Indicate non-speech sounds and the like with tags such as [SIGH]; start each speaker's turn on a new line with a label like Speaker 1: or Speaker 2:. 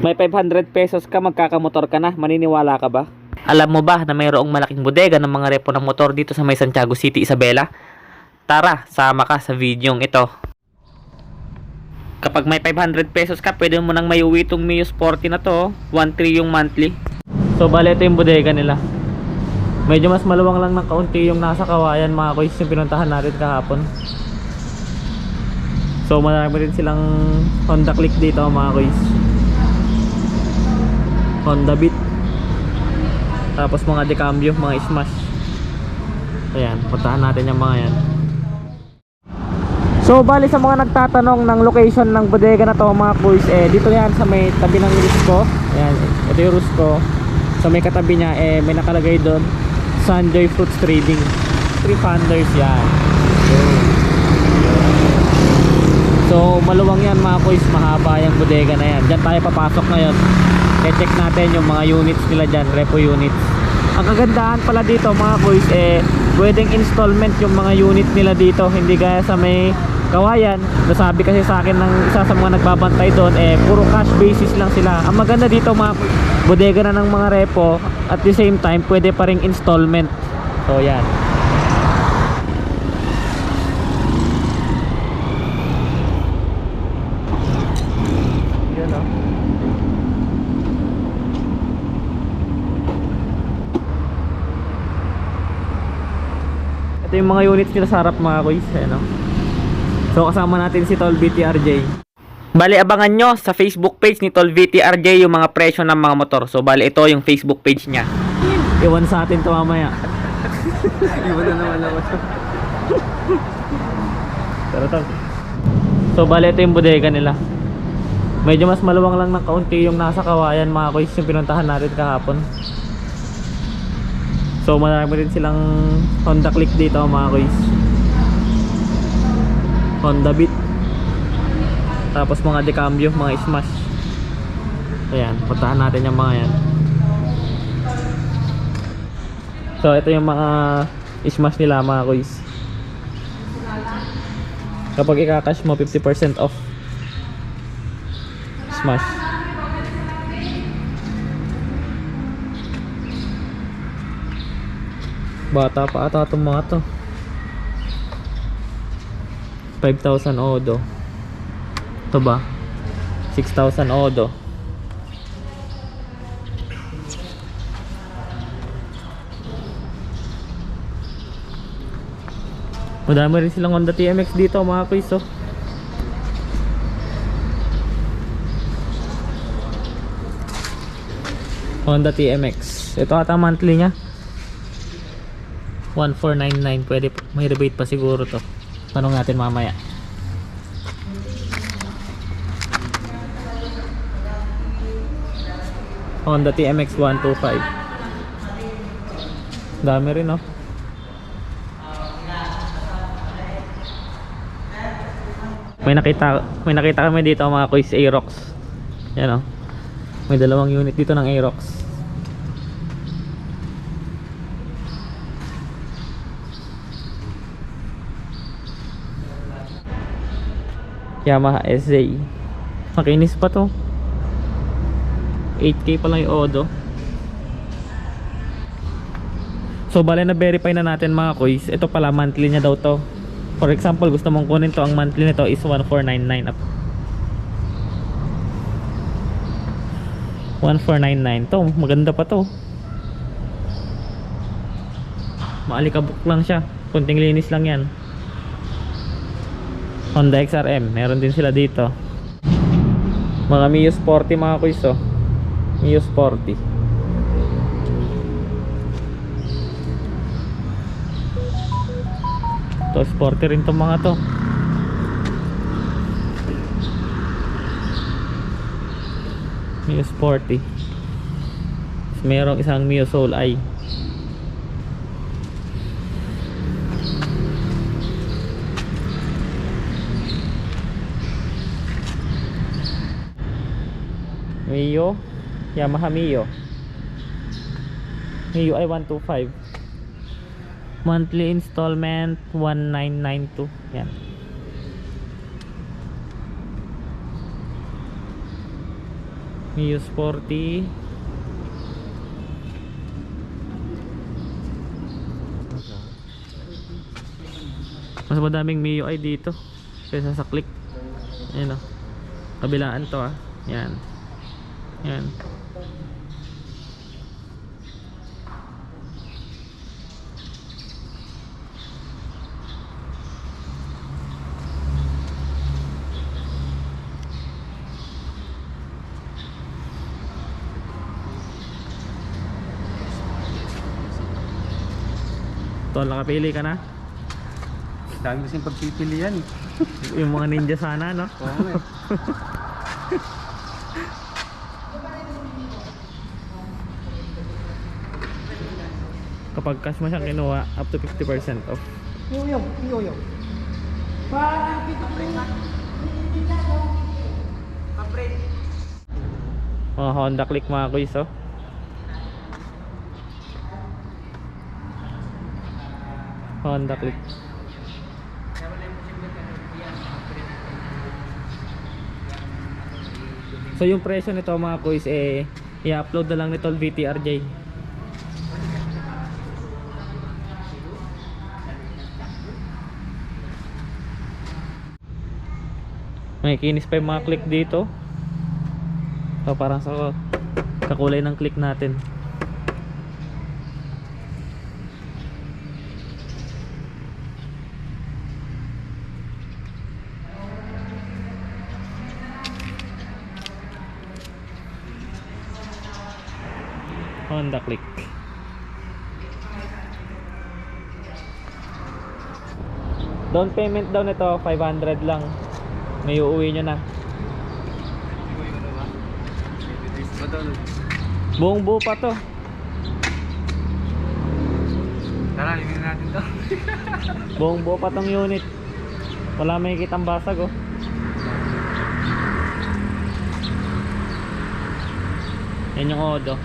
Speaker 1: May 500 pesos ka, magkakamotor ka na. Maniniwala ka ba? Alam mo ba na mayroong malaking bodega ng mga repo ng motor dito sa may Santiago City, Isabela? Tara, sama ka sa videong ito. Kapag may 500 pesos ka, pwede mo nang may uwi itong Mio Sporty na to. 1.3 yung monthly. So, bale ito yung bodega nila. Medyo mas maluwang lang ng kaunti yung nasa kawayan mga kuys yung pinuntahan natin kahapon. So, marami rin silang Honda Click dito mga kuys. Honda Beat. Tapos mga decambio, mga smash. Ayan, puntahan natin yung mga yan. So, bali sa mga nagtatanong ng location ng bodega na to mga boys, eh, dito yan sa may tabi ng Rusco. Ayan, ito yung Rusco. Sa may katabi niya, eh, may nakalagay doon, Sanjoy Fruits Trading. Three funders yan. So, maluwang yan mga boys, mahaba yung bodega na yan. Diyan tayo papasok ngayon. E-check natin yung mga units nila dyan, repo units. Ang kagandahan pala dito mga boys, eh, pwedeng installment yung mga unit nila dito. Hindi gaya sa may kawayan. Nasabi kasi sa akin ng isa sa mga nagbabantay doon, eh, puro cash basis lang sila. Ang maganda dito mga bodega na ng mga repo, at the same time, pwede pa ring installment. So. Yan oh. Ito yung mga units nila sa harap mga kuys. Ayan oh. So kasama natin si Tol BTRJ. Bali abangan nyo sa Facebook page ni Tol VTRJ yung mga presyo ng mga motor. So bali ito yung Facebook page niya. Iwan sa atin to mamaya. [LAUGHS]
Speaker 2: Iwan na naman ako. [LAUGHS]
Speaker 1: Pero to. So bali ito yung bodega nila. Medyo mas maluwang lang ng kaunti yung nasa kawayan mga kuys yung pinuntahan natin kahapon. So marami rin silang Honda Click dito mga kuys. Honda Beat. Tapos mga decambio, mga smash. Ayan, puntahan natin yung mga yan. So ito yung mga smash nila mga kuys. Kapag ikakash mo 50% off. Smash. Bata pa ata itong mga to. 5,000 odo. Ito ba? 6,000 odo. Madami rin silang Honda TMX dito mga kuys oh. Honda TMX. Ito ata monthly niya. 1499 pwede may rebate pa siguro to. Tanong natin mamaya. Honda TMX 125. Dami rin oh. May nakita may nakita kami dito mga kuys Aerox. Yan oh. May dalawang unit dito ng Aerox. Yamaha SA. Makinis pa to. 8k pa lang yung Odo. So bale na verify na natin mga kuys. Ito pala monthly niya daw to. For example, gusto mong kunin to, ang monthly nito is 1499 up. 1499 to, maganda pa to. Maalikabok lang siya. Kunting linis lang yan. Honda XRM, meron din sila dito. Mga Mio Sporty mga kuys oh. Mio Sporty. To sporty rin tong mga to. Mio Sporty. Merong isang Mio Soul Eye. Mio Yamaha Mio Mio ay 125 monthly installment 1992 yan Mio Sporty. Mas madaming Mio ay dito kaysa sa click. Ayan o. Kabilaan to ah. Yan. Yan. Tol, nakapili ka na?
Speaker 2: Dami kasing pagpipilian.
Speaker 1: Yung mga ninja sana, no?
Speaker 2: Oo eh. [LAUGHS]
Speaker 1: Kapag cash mo siyang kinuha, up to 50% off.
Speaker 3: Yoyo, yoyo.
Speaker 1: Mga Honda Click mga kuys, oh. Honda Click. So yung presyo nito mga kuys eh i-upload na lang nito VTRJ. May kinis pa yung mga click dito. So parang sa kakulay ng click natin. Honda Click. Down payment daw nito 500 lang. May uuwi nyo na. Buong buo pa to.
Speaker 2: Tara, hingin natin to. [LAUGHS]
Speaker 1: Buong buo pa tong unit. Wala may kitang basag oh. Yan yung odo.